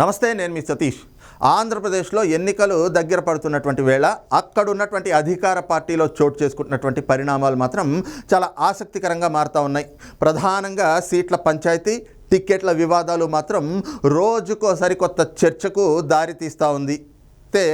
నమస్తే నేను మీ సతీష్. ఆంధ్రప్రదేశ్లో ఎన్నికలు దగ్గర పడుతున్నటువంటి వేళ అక్కడున్నటువంటి అధికార పార్టీలో చోటు చేసుకుంటున్నటువంటి పరిణామాలు మాత్రం చాలా ఆసక్తికరంగా మారుతూ ఉన్నాయి. ప్రధానంగా సీట్ల పంచాయతీ టిక్కెట్ల వివాదాలు మాత్రం రోజుకో సరికొత్త చర్చకు దారితీస్తూ ఉంది. అయితే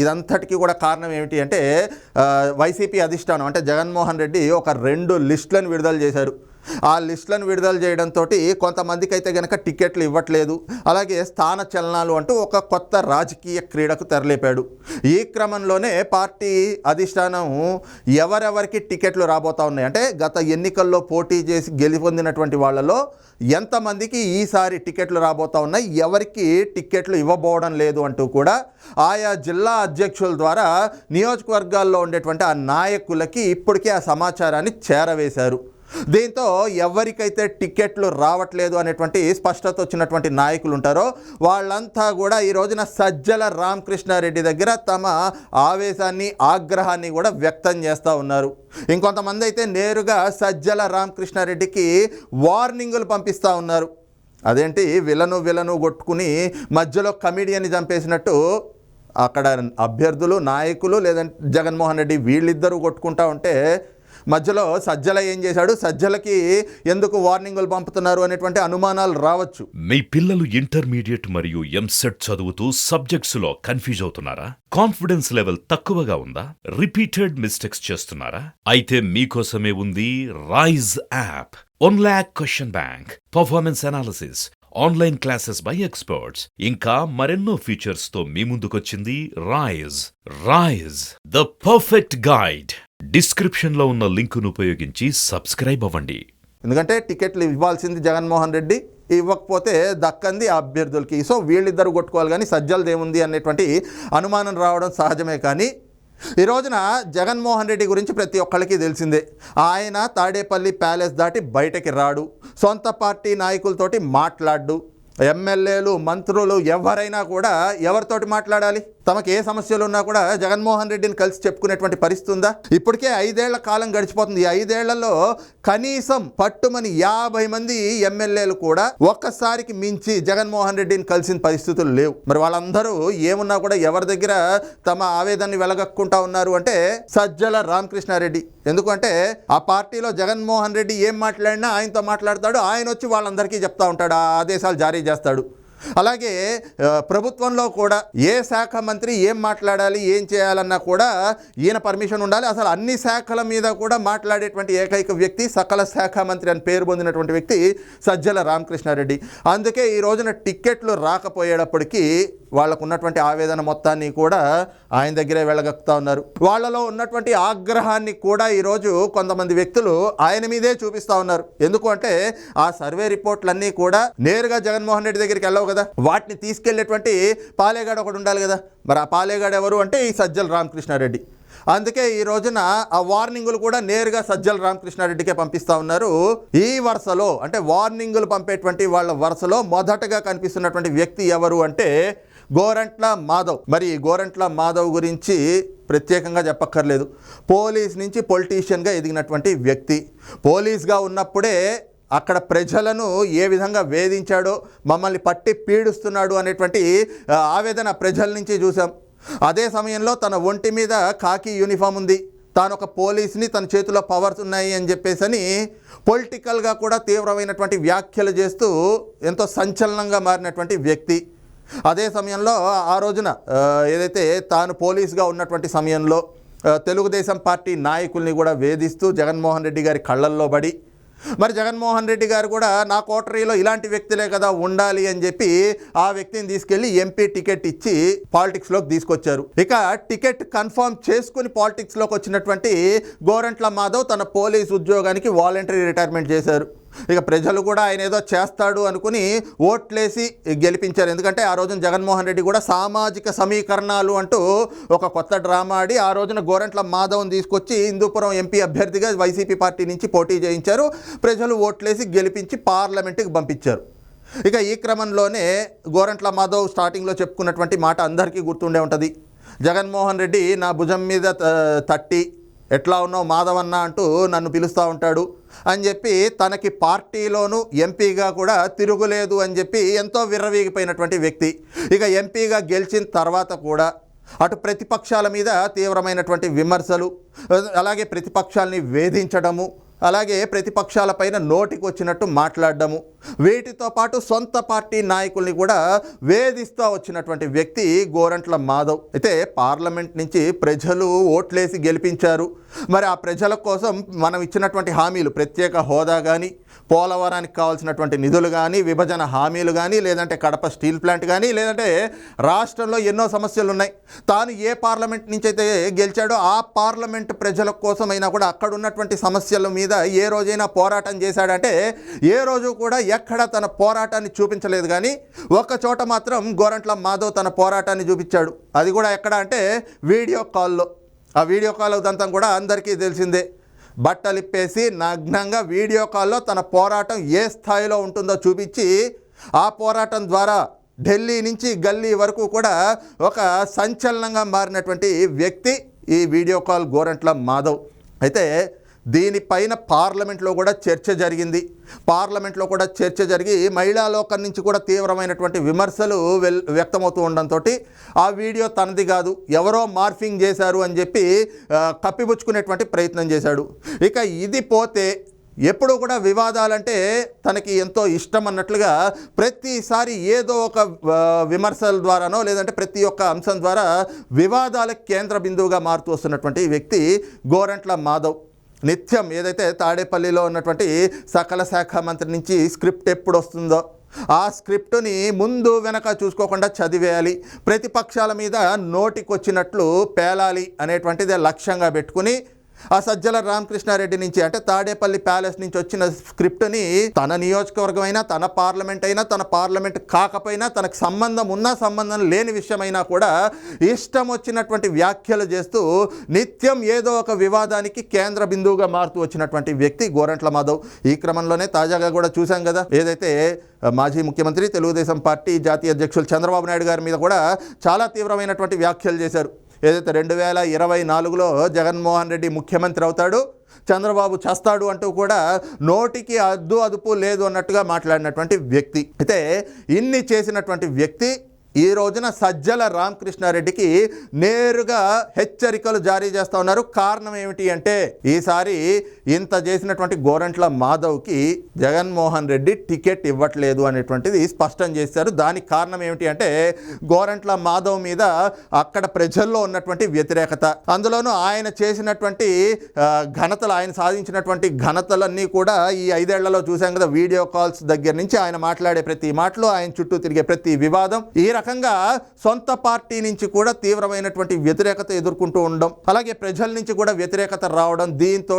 ఇదంతటికీ కూడా కారణం ఏమిటి అంటే వైసీపీ అధిష్టానం అంటే జగన్మోహన్ రెడ్డి ఒక రెండు లిస్టులను విడుదల చేశారు. ఆ లిస్టులను విడుదల చేయడంతో కొంతమందికి అయితే కనుక టికెట్లు ఇవ్వట్లేదు. అలాగే స్థాన చలనాలు అంటూ ఒక కొత్త రాజకీయ క్రీడకు తెరలేపాడు. ఈ క్రమంలోనే పార్టీ అధిష్టానం ఎవరెవరికి టికెట్లు రాబోతా ఉన్నాయి? అంటే గత ఎన్నికల్లో పోటీ చేసి గెలుపొందినటువంటి వాళ్ళలో ఎంతమందికి ఈసారి టికెట్లు రాబోతా ఉన్నాయి? ఎవరికి టికెట్లు ఇవ్వబోవడం లేదు అంటూ కూడా ఆయా జిల్లా అధ్యక్షుల ద్వారా నియోజకవర్గాల్లో ఉండేటువంటి ఆ నాయకులకి ఇప్పటికే ఆ సమాచారాన్ని చేరవేశారు. దీంతో ఎవరికైతే టికెట్లు రావట్లేదు అనేటువంటి స్పష్టత వచ్చినటువంటి నాయకులు ఉంటారో వాళ్ళంతా కూడా ఈ రోజున సజ్జల రామకృష్ణారెడ్డి దగ్గర తమ ఆవేశాన్ని ఆగ్రహాన్ని కూడా వ్యక్తం చేస్తూ ఉన్నారు. ఇంకొంతమంది అయితే నేరుగా సజ్జల రామకృష్ణారెడ్డికి వార్నింగులు పంపిస్తూ ఉన్నారు. అదేంటి? విలను విలను కొట్టుకుని మధ్యలో కమిడియన్ని చంపేసినట్టు అక్కడ అభ్యర్థులు నాయకులు లేదంటే జగన్మోహన్ రెడ్డి వీళ్ళిద్దరూ కొట్టుకుంటా ఉంటే మధ్యలో సజ్జల ఏం చేశాడు? సజ్జలకి ఎందుకు వార్నింగులు పంపుతున్నారు అనేటువంటి అనుమానాలు రావచ్చు. మీ పిల్లలు ఇంటర్మీడియట్ మరియు ఎంసెట్ చదువుతూ సబ్జెక్ట్స్లో కన్ఫ్యూజ్ అవుతున్నారా? కాన్ఫిడెన్స్ లెవెల్ తక్కువగా ఉందా? రిపీటెడ్ మిస్టేక్స్ చేస్తున్నారా? అయితే మీకోసమే ఉంది Raise app one lakh question bank performance analysis online classes by experts ఇంకా మరెన్నో ఫీచర్స్తో మీ ముందుకొచ్చింది Raise Raise the perfect guide డిస్క్రిప్షన్లో ఉన్న లింకును ఉపయోగించి సబ్స్క్రైబ్ అవ్వండి. ఎందుకంటే టికెట్లు ఇవ్వాల్సింది జగన్మోహన్ రెడ్డి ఇవ్వకపోతే దక్కంది ఆ అభ్యర్థులకి. సో వీళ్ళిద్దరు కొట్టుకోవాలి కానీ సజ్జలది ఏముంది అనేటువంటి అనుమానం రావడం సహజమే కానీ ఈ రోజున జగన్మోహన్ రెడ్డి గురించి ప్రతి ఒక్కళ్ళకి తెలిసిందే. ఆయన తాడేపల్లి ప్యాలెస్ దాటి బయటకి రాడు సొంత పార్టీ నాయకులతోటి మాట్లాడు ఎమ్మెల్యేలు మంత్రులు ఎవరైనా కూడా ఎవరితోటి మాట్లాడాలి? తమకు ఏ సమస్యలు ఉన్నా కూడా జగన్మోహన్ రెడ్డిని కలిసి చెప్పుకునేటువంటి పరిస్థితి ఉందా? ఇప్పటికే ఐదేళ్ళ కాలం గడిచిపోతుంది. ఐదేళ్ళలో కనీసం పట్టుమని యాభై మంది ఎమ్మెల్యేలు కూడా ఒక్కసారికి మించి జగన్మోహన్ రెడ్డిని కలిసిన పరిస్థితులు లేవు. మరి వాళ్ళందరూ ఏమున్నా కూడా ఎవరి దగ్గర తమ ఆవేదాన్ని వెలగక్కుంటా ఉన్నారు అంటే సజ్జల రామకృష్ణారెడ్డి. ఎందుకంటే ఆ పార్టీలో జగన్మోహన్ రెడ్డి ఏం మాట్లాడినా ఆయనతో మాట్లాడతాడు ఆయన వచ్చి వాళ్ళందరికీ చెప్తా ఉంటాడు ఆ ఆదేశాలు జారీ చేస్తాడు. అలాగే ప్రభుత్వంలో కూడా ఏ శాఖ మంత్రి ఏం మాట్లాడాలి ఏం చేయాలన్నా కూడా ఈయన పర్మిషన్ ఉండాలి. అసలు అన్ని శాఖల మీద కూడా మాట్లాడేటువంటి ఏకైక వ్యక్తి సకల శాఖ మంత్రి అని పేరు పొందినటువంటి వ్యక్తి సజ్జల రామకృష్ణారెడ్డి. అందుకే ఈ రోజున టిక్కెట్లు రాకపోయేటప్పటికీ వాళ్ళకు ఉన్నటువంటి ఆవేదన మొత్తాన్ని కూడా ఆయన దగ్గరే వెళ్ళగక్తా ఉన్నారు. వాళ్ళలో ఉన్నటువంటి ఆగ్రహాన్ని కూడా ఈరోజు కొంతమంది వ్యక్తులు ఆయన మీదే చూపిస్తా ఉన్నారు. ఎందుకు అంటే ఆ సర్వే రిపోర్ట్లన్నీ కూడా నేరుగా జగన్మోహన్ రెడ్డి దగ్గరికి వెళ్ళవు కదా. వాటిని తీసుకెళ్ళేటువంటి పాలేగాడు ఒకటి ఉండాలి కదా. మరి ఆ పాలేగాడు ఎవరు అంటే ఈ సజ్జల రామకృష్ణారెడ్డి. అందుకే ఈ రోజున ఆ వార్నింగులు కూడా నేరుగా సజ్జల రామకృష్ణారెడ్డికే పంపిస్తా ఉన్నారు. ఈ వరుసలో అంటే వార్నింగులు పంపేటువంటి వాళ్ళ వరుసలో మొదటగా కనిపిస్తున్నటువంటి వ్యక్తి ఎవరు అంటే గోరంట్ల మాధవ్. మరి గోరంట్ల మాధవ్ గురించి ప్రత్యేకంగా చెప్పక్కర్లేదు. పోలీస్ నుంచి పొలిటీషియన్గా ఎదిగినటువంటి వ్యక్తి. పోలీస్గా ఉన్నప్పుడే అక్కడ ప్రజలను ఏ విధంగా వేధించాడో మమ్మల్ని పట్టి పీడిస్తున్నాడు అనేటువంటి ఆవేదన ప్రజల నుంచి చూసాం అదే సమయంలో తన ఒంటి మీద కాకి యూనిఫామ్ ఉంది. తాను ఒక పోలీస్ని తన చేతిలో పవర్స్ ఉన్నాయి అని చెప్పేసి అని పొలిటికల్గా కూడా తీవ్రమైనటువంటి వ్యాఖ్యలు చేస్తూ ఎంతో సంచలనంగా మారినటువంటి వ్యక్తి. అదే సమయంలో ఆ రోజున ఏదైతే తాను పోలీస్గా ఉన్నటువంటి సమయంలో తెలుగుదేశం పార్టీ నాయకుల్ని కూడా వేధిస్తూ జగన్మోహన్ రెడ్డి గారి కళ్ళల్లో పడి మరి జగన్మోహన్ రెడ్డి గారు కూడా నా కోటరీలో ఇలాంటి వ్యక్తులే కదా ఉండాలి అని చెప్పి ఆ వ్యక్తిని తీసుకెళ్ళి ఎంపీ టికెట్ ఇచ్చి పాలిటిక్స్లోకి తీసుకొచ్చారు. ఇక టికెట్ కన్ఫర్మ్ చేసుకుని పాలిటిక్స్లోకి వచ్చినటువంటి గోరంట్ల మాధవ్ తన పోలీస్ ఉద్యోగానికి వాలంటరీ రిటైర్మెంట్ చేశారు. ఇక ప్రజలు కూడా ఆయన ఏదో చేస్తాడు అనుకుని ఓట్లేసి గెలిపించారు. ఎందుకంటే ఆ రోజున జగన్మోహన్ రెడ్డి కూడా సామాజిక సమీకరణాలు అంటూ ఒక కొత్త డ్రామా ఆడి ఆ రోజున గోరంట్ల మాధవ్ని తీసుకొచ్చి హిందూపురం ఎంపీ అభ్యర్థిగా వైసీపీ పార్టీ నుంచి పోటీ చేయించారు. ప్రజలు ఓట్లేసి గెలిపించి పార్లమెంటుకి పంపించారు. ఇక ఈ క్రమంలోనే గోరంట్ల మాధవ్ స్టార్టింగ్లో చెప్పుకున్నటువంటి మాట అందరికీ గుర్తుండే ఉంటుంది. జగన్మోహన్ రెడ్డి నా భుజం మీద త- తట్టి ఎట్లా ఉన్నావు మాధవన్న అంటూ నన్ను పిలుస్తూ ఉంటాడు. అని చెప్పి తనకి పార్టీలోనూ ఎంపీగా కూడా తిరుగులేదు అని చెప్పి ఎంతో విర్రవీగిపోయినటువంటి వ్యక్తి. ఇక ఎంపీగా గెలిచిన తర్వాత కూడా అటు ప్రతిపక్షాల మీద తీవ్రమైనటువంటి విమర్శలు అలాగే ప్రతిపక్షాలని వేధించడము అలాగే ప్రతిపక్షాలపైన నోటికి వచ్చినట్టు మాట్లాడడము. వీటితో పాటు సొంత పార్టీ నాయకుల్ని కూడా వేధిస్తూ వచ్చినటువంటి వ్యక్తి గోరంట్ల మాధవ్. అయితే పార్లమెంట్ నుంచి ప్రజలు ఓట్లేసి గెలిపించారు. మరి ఆ ప్రజల కోసం మనం ఇచ్చినటువంటి హామీలు ప్రత్యేక హోదా కానీ పోలవరానికి కావాల్సినటువంటి నిధులు కానీ విభజన హామీలు కానీ లేదంటే కడప స్టీల్ ప్లాంట్ కానీ లేదంటే రాష్ట్రంలో ఎన్నో సమస్యలు ఉన్నాయి తాను ఏ పార్లమెంట్ నుంచి అయితే గెలిచాడో ఆ పార్లమెంట్ ప్రజల కోసమైనా కూడా అక్కడ ఉన్నటువంటి సమస్యల మీద ఏ రోజైనా పోరాటం చేశాడంటే ఏ రోజు కూడా ఎక్కడ తన పోరాటాన్ని చూపించలేదు కానీ ఒక చోట మాత్రం గోరంట్ల మాధవ్ తన పోరాటాన్ని చూపించాడు. అది కూడా ఎక్కడ అంటే వీడియో కాల్లో. ఆ వీడియో కాల్ ఉదంతం కూడా అందరికీ తెలిసిందే. బట్టలిప్పేసి నగ్నంగా వీడియో కాల్లో తన పోరాటం ఏ స్థాయిలో ఉంటుందో చూపించి ఆ పోరాటం ద్వారా ఢిల్లీ నుంచి గల్లీ వరకు కూడా ఒక సంచలనంగా మారినటువంటి వ్యక్తి ఈ వీడియో కాల్ గోరంట్ల మాధవ్. అయితే దీనిపైన పార్లమెంట్లో కూడా చర్చ జరిగింది. పార్లమెంట్లో కూడా చర్చ జరిగి మహిళా లోకం నుంచి కూడా తీవ్రమైనటువంటి విమర్శలు వెల్ వ్యక్తమవుతూ ఉండడంతో ఆ వీడియో తనది కాదు ఎవరో మార్ఫింగ్ చేశారు అని చెప్పి కప్పిపుచ్చుకునేటువంటి ప్రయత్నం చేశాడు. ఇక ఇది పోతే ఎప్పుడు కూడా వివాదాలంటే తనకి ఎంతో ఇష్టం అన్నట్లుగా ప్రతిసారి ఏదో ఒక విమర్శల ద్వారానో లేదంటే ప్రతి ఒక్క అంశం ద్వారా వివాదాలకు కేంద్ర బిందువుగా మారుతూ వస్తున్నటువంటి వ్యక్తి గోరంట్ల మాధవ్. నిత్యం ఏదైతే తాడేపల్లిలో ఉన్నటువంటి సకల శాఖ మంత్రి నుంచి స్క్రిప్ట్ ఎప్పుడు వస్తుందో ఆ స్క్రిప్టుని ముందు వెనక చూసుకోకుండా చదివేయాలి. ప్రతిపక్షాల మీద నోటికొచ్చినట్లు పేలాలి అనేటువంటిది లక్ష్యంగా పెట్టుకుని ఆ సజ్జల రామకృష్ణారెడ్డి నుంచి అంటే తాడేపల్లి ప్యాలెస్ నుంచి వచ్చిన స్క్రిప్ట్ని తన నియోజకవర్గం అయినా తన పార్లమెంట్ అయినా తన పార్లమెంట్ కాకపోయినా తనకు సంబంధం ఉన్నా సంబంధం లేని విషయమైనా కూడా ఇష్టం వచ్చినటువంటి వ్యాఖ్యలు చేస్తూ నిత్యం ఏదో ఒక వివాదానికి కేంద్ర బిందువుగా మారుతూ వచ్చినటువంటి వ్యక్తి గోరంట్ల మాధవ్. ఈ క్రమంలోనే తాజాగా కూడా చూశాం కదా ఏదైతే మాజీ ముఖ్యమంత్రి తెలుగుదేశం పార్టీ జాతీయ అధ్యక్షులు చంద్రబాబు నాయుడు గారి మీద కూడా చాలా తీవ్రమైనటువంటి వ్యాఖ్యలు చేశారు. ఏదైతే రెండు వేల ఇరవై నాలుగులో జగన్మోహన్ రెడ్డి ముఖ్యమంత్రి అవుతాడు చంద్రబాబు చేస్తాడు అంటూ కూడా నోటికి అద్దు అదుపు లేదు అన్నట్టుగా మాట్లాడినటువంటి వ్యక్తి. అయితే ఇన్ని చేసినటువంటి వ్యక్తి ఈ రోజున సజ్జల రామకృష్ణారెడ్డికి నేరుగా హెచ్చరికలు జారీ చేస్తా ఉన్నారు. కారణం ఏమిటి అంటే ఈసారి ఇంత చేసినటువంటి గోరంట్ల మాధవ్కి జగన్మోహన్ రెడ్డి టికెట్ ఇవ్వట్లేదు అనేటువంటిది స్పష్టం చేశారు. దానికి కారణం ఏమిటి అంటే గోరంట్ల మాధవ్ మీద అక్కడ ప్రజల్లో ఉన్నటువంటి వ్యతిరేకత. అందులోనూ ఆయన చేసినటువంటి ఘనతలు ఆయన సాధించినటువంటి ఘనతలన్నీ కూడా ఈ ఐదేళ్ళలో చూసాం కదా వీడియో కాల్స్ దగ్గర నుంచి ఆయన మాట్లాడే ప్రతి మాటలు ఆయన చుట్టూ తిరిగే ప్రతి వివాదం. ఈ రకంగా సొంత పార్టీ నుంచి కూడా తీవ్రమైనటువంటి వ్యతిరేకత ఎదుర్కొంటూ ఉండడం అలాగే ప్రజల నుంచి కూడా వ్యతిరేకత రావడం దీంతో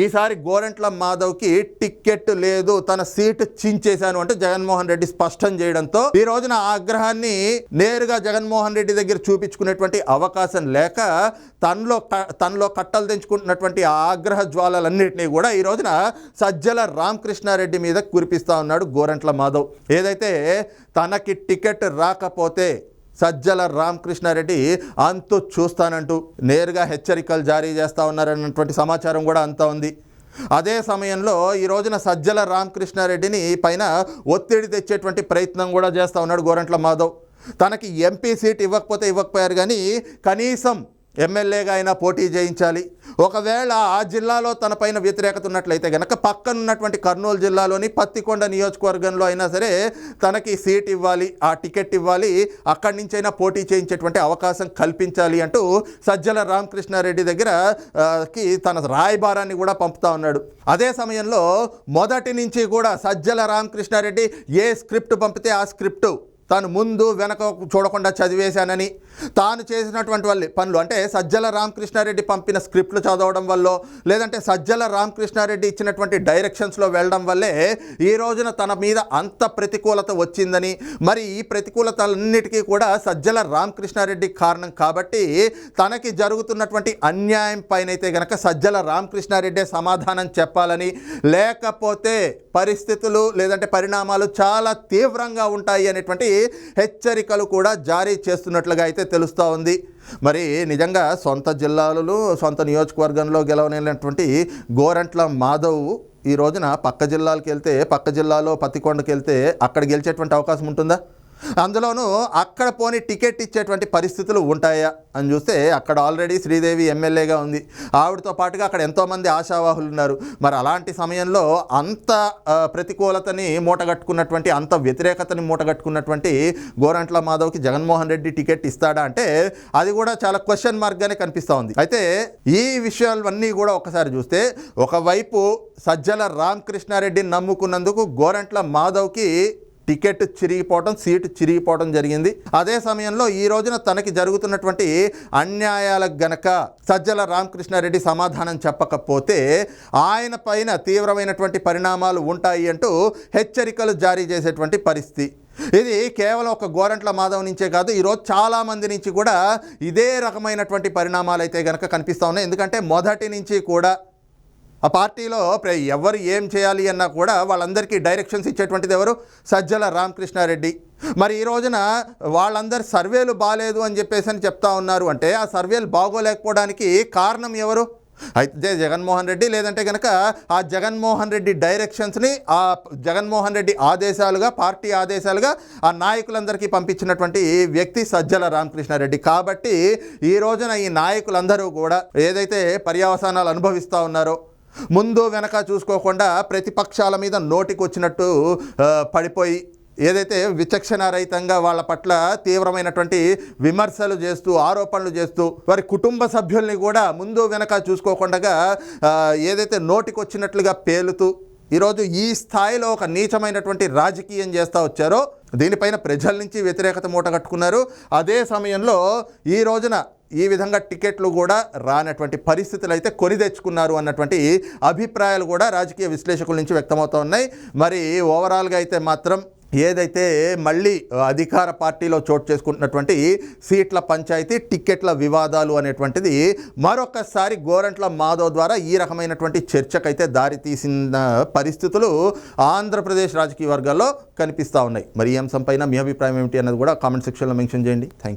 ఈసారి గోరంట్ల మాధవ్కి టిక్కెట్ లేదు తన సీటు చించేశాను అంటే జగన్మోహన్ రెడ్డి స్పష్టం చేయడంతో ఈ రోజున ఆగ్రహాన్ని నేరుగా జగన్మోహన్ రెడ్డి దగ్గర చూపించుకునేటువంటి అవకాశం లేక తనలో తనలో కట్టలు తెంచుకుంటున్నటువంటి ఆగ్రహ జ్వాలలన్నింటినీ కూడా ఈ రోజున సజ్జల రామకృష్ణారెడ్డి మీద కురిపిస్తా ఉన్నాడు గోరెంట్ల మాధవ్. ఏదైతే తనకి టికెట్ రా కాకపోతే సజ్జల రామకృష్ణారెడ్డి అంతు చూస్తానంటూ నేరుగా హెచ్చరికలు జారీ చేస్తా ఉన్నారన్నటువంటి సమాచారం కూడా అంతా ఉంది. అదే సమయంలో ఈ రోజున సజ్జల రామకృష్ణారెడ్డిని పైన ఒత్తిడి తెచ్చేటువంటి ప్రయత్నం కూడా చేస్తూ ఉన్నాడు గోరంట్ల మాధవ్. తనకి ఎంపీ సీట్ ఇవ్వకపోతే ఇవ్వకపోయారు కానీ కనీసం ఎమ్మెల్యేగా అయినా పోటీ చేయించాలి. ఒకవేళ ఆ జిల్లాలో తన పైన వ్యతిరేకత ఉన్నట్లయితే గనక పక్కనున్నటువంటి కర్నూలు జిల్లాలోని పత్తికొండ నియోజకవర్గంలో అయినా సరే తనకి సీట్ ఇవ్వాలి ఆ టికెట్ ఇవ్వాలి అక్కడి నుంచైనా పోటీ చేయించేటువంటి అవకాశం కల్పించాలి అంటూ సజ్జల రామకృష్ణారెడ్డి దగ్గర కి తన రాయబారాన్ని కూడా పంపుతా ఉన్నాడు. అదే సమయంలో మొదటి నుంచి కూడా సజ్జల రామకృష్ణారెడ్డి ఏ స్క్రిప్ట్ పంపితే ఆ స్క్రిప్టు? తాను ముందు వెనక చూడకుండా చదివేశానని తాను చేసినటువంటి వాళ్ళ పనులు అంటే సజ్జల రామకృష్ణారెడ్డి పంపిన స్క్రిప్ట్లు చదవడం వల్ల లేదంటే సజ్జల రామకృష్ణారెడ్డి ఇచ్చినటువంటి డైరెక్షన్స్లో వెళ్ళడం వల్లే ఈ రోజున తన మీద అంత ప్రతికూలత వచ్చిందని మరి ఈ ప్రతికూలతలన్నిటికీ కూడా సజ్జల రామకృష్ణారెడ్డి కారణం కాబట్టి తనకి జరుగుతున్నటువంటి అన్యాయం పైన అయితే గనక సజ్జల రామకృష్ణారెడ్డే సమాధానం చెప్పాలని లేకపోతే పరిస్థితులు లేదంటే పరిణామాలు చాలా తీవ్రంగా ఉంటాయి అనేటువంటి హెచ్చరికలు కూడా జారీ చేస్తున్నట్లుగా అయితే తెలుస్తూ ఉంది. మరి నిజంగా సొంత జిల్లాలలో సొంత నియోజకవర్గంలో గెలవలేనటువంటి గోరంట్ల మాధవ్ ఈ రోజున పక్క జిల్లాలకు వెళ్తే పక్క జిల్లాలో పత్తికొండకి వెళ్తే అక్కడ గెలిచేటువంటి అవకాశం ఉంటుందా? అందులోనూ అక్కడ పోని టికెట్ ఇచ్చేటువంటి పరిస్థితులు ఉంటాయా అని చూస్తే అక్కడ ఆల్రెడీ శ్రీదేవి ఎమ్మెల్యేగా ఉంది. ఆవిడతో పాటుగా అక్కడ ఎంతోమంది ఆశావాహులు ఉన్నారు. మరి అలాంటి సమయంలో అంత ప్రతికూలతని మూటగట్టుకున్నటువంటి అంత వ్యతిరేకతని మూటగట్టుకున్నటువంటి గోరంట్ల మాధవ్కి జగన్మోహన్ రెడ్డి టికెట్ ఇస్తాడా అంటే అది కూడా చాలా క్వశ్చన్ మార్క్గానే కనిపిస్తూ ఉంది. అయితే ఈ విషయాలన్నీ కూడా ఒకసారి చూస్తే ఒకవైపు సజ్జల రామకృష్ణారెడ్డిని నమ్ముకున్నందుకు గోరంట్ల మాధవ్కి టికెట్ చిరిగిపోవడం సీటు చిరిగిపోవడం జరిగింది. అదే సమయంలో ఈ రోజున తనకి జరుగుతున్నటువంటి అన్యాయాలకు గనక సజ్జల రామకృష్ణారెడ్డి సమాధానం చెప్పకపోతే ఆయన పైన తీవ్రమైనటువంటి పరిణామాలు ఉంటాయి అంటూ హెచ్చరికలు జారీ చేసేటువంటి పరిస్థితి. ఇది కేవలం ఒక గోరంట్ల మాధవ్ నుంచే కాదు ఈరోజు చాలామంది నుంచి కూడా ఇదే రకమైనటువంటి పరిణామాలు అయితే కనుక కనిపిస్తూ ఉన్నాయి. ఎందుకంటే మొదటి నుంచి కూడా ఆ పార్టీలో ప్ర- ఎవరు ఏం చేయాలి అన్నా కూడా వాళ్ళందరికీ డైరెక్షన్స్ ఇచ్చేటువంటిది ఎవరు? సజ్జల రామకృష్ణారెడ్డి. మరి ఈ రోజున వాళ్ళందరు సర్వేలు బాగాలేదు అని చెప్పేసి అని చెప్తా ఉన్నారు అంటే ఆ సర్వేలు బాగోలేకపోవడానికి కారణం ఎవరు? అయితే జగన్మోహన్ రెడ్డి లేదంటే కనుక ఆ జగన్మోహన్ రెడ్డి డైరెక్షన్స్ని ఆ జగన్మోహన్ రెడ్డి ఆదేశాలుగా పార్టీ ఆదేశాలుగా ఆ నాయకులందరికీ పంపించినటువంటి వ్యక్తి సజ్జల రామకృష్ణారెడ్డి. కాబట్టి ఈ రోజున ఈ నాయకులందరూ కూడా ఏదైతే పర్యవసానాలు అనుభవిస్తూ ఉన్నారో ముందు వెనక చూసుకోకుండా ప్రతిపక్షాల మీద నోటికి వచ్చినట్టు పడిపోయి ఏదైతే విచక్షణారహితంగా వాళ్ళ పట్ల తీవ్రమైనటువంటి విమర్శలు చేస్తూ ఆరోపణలు చేస్తూ వారి కుటుంబ సభ్యుల్ని కూడా ముందు వెనక చూసుకోకుండా ఏదైతే నోటికి వచ్చినట్లుగా పేలుతూ ఈరోజు ఈ స్థాయిలో ఒక నీచమైనటువంటి రాజకీయం చేస్తూ వచ్చారో దీనిపైన ప్రజల నుంచి వ్యతిరేకత మూట కట్టుకున్నారు. అదే సమయంలో ఈ రోజున ఈ విధంగా టికెట్లు కూడా రానటువంటి పరిస్థితులు అయితే కొని తెచ్చుకున్నారు అన్నటువంటి అభిప్రాయాలు కూడా రాజకీయ విశ్లేషకుల నుంచి వ్యక్తమవుతూ ఉన్నాయి. మరి ఓవరాల్గా అయితే మాత్రం ఏదైతే మళ్ళీ అధికార పార్టీలో చోటు చేసుకుంటున్నటువంటి సీట్ల పంచాయతీ టిక్కెట్ల వివాదాలు అనేటువంటిది మరొకసారి గోరంట్ల మాధవ్ ద్వారా ఈ రకమైనటువంటి చర్చకైతే దారి తీసిన పరిస్థితులు ఆంధ్రప్రదేశ్ రాజకీయ వర్గాల్లో కనిపిస్తూ ఉన్నాయి. మరి ఈ అంశంపైన మీ అభిప్రాయం ఏమిటి అన్నది కూడా కామెంట్ సెక్షన్లో మెన్షన్ చేయండి. Thank you